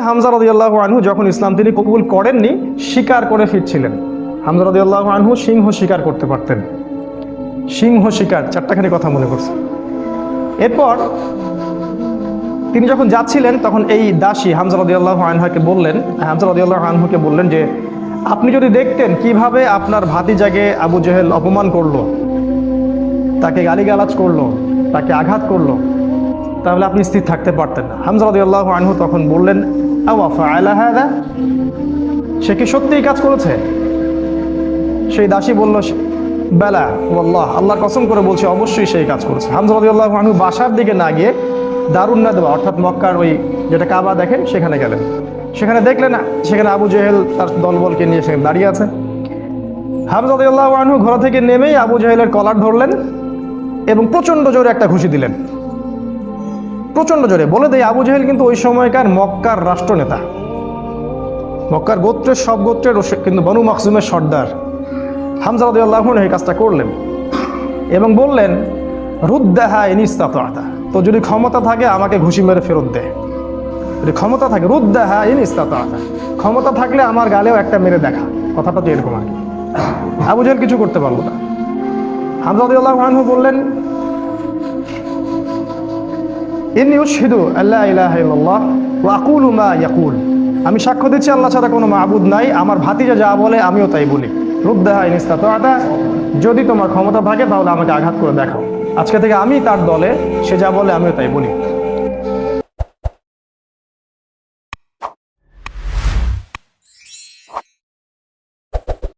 হামজা রদিয়াল্লাহ আনহু যখন ইসলাম তিনি কবুল করেননি, শিকার করে ফিরছিলেন। হামজা রদিয়াল্লাহ আনহু সিংহ শিকার করতে পারতেন। সিংহ শিকার, চারটাখানি কথা মনে করছে এরপর তিনি যখন যাচ্ছিলেন, তখন এই দাসী হামজা রদিয়াল্লাহ আনহাকে বললেন, হামজা রদিয়াল্লাহ আনহুকে বললেন যে, আপনি যদি দেখতেন কীভাবে আপনার ভাতিজাকে আবু জেহেল অপমান করল, তাকে গালিগালাজ করল, তাকে আঘাত করল তাহলে আপনি স্থির থাকতে পারতেন না। হামজা রাদিয়াল্লাহু আনহু তখন বললেন সে কি সত্যিই কাজ করেছে? সেই দাসী বলল, বেলা, ওয়াল্লাহ, আল্লাহর কসম করে বলছে, অবশ্যই সেই কাজ করেছে। হামজা রাদিয়াল্লাহু আনহু বাসার দিকে না গিয়ে দারুণ না দেওয়া অর্থাৎ মক্কার ওই যেটা কাবা দেখেন, সেখানে গেলেন। সেখানে দেখলেন, সেখানে আবু জেহেল তার দলবলকে নিয়ে সেখানে দাঁড়িয়ে আছে হামজা রাদিয়াল্লাহু আনহু ঘর থেকে নেমেই আবু জেহেলের কলার ধরলেন এবং প্রচণ্ড জোরে একটা ঘুষি দিলেন। প্রচণ্ড জোরে। বলে দেয় আবু জাহেল কিন্তু ওই সময়কার মক্কার রাষ্ট্রনেতা। মক্কার গোত্রের, সব গোত্রের কিন্তু বনু মকসুমের সর্দার। হামজা রাদিয়াল্লাহু আনহু এই কাজটা করলেন এবং বললেন, রুদ্দাহা ইনিস্তাতা তো যদি ক্ষমতা থাকে, আমাকে ঘুষি মেরে ফেরত দে। যদি ক্ষমতা থাকে, রুদ্দাহা ইনিস্তাতা ক্ষমতা থাকলে আমার গালেও একটা মেরে দেখা। কথাটা তো এরকম আর আবু জাহেল কিছু করতে পারল না। হামজা রাদিয়াল্লাহু আনহু বললেন ইন্নি উশহিদু আল্লাহ ইলাহা ওয়াকুল উমা ইয়াকুল। আমি সাক্ষ্য দিচ্ছি, আল্লাহ ছাড়া কোনো মাবুদ নাই। আমার ভাতিজা যা বলে, আমিও তাই বলি। রুদ্দাহা ইনিস্তাতা যদি তোমার ক্ষমতা থাকে তাহলে আমাকে আঘাত করে দেখাও। আজকে থেকে আমি তার দলে, সে যা বলে, আমিও তাই বলি।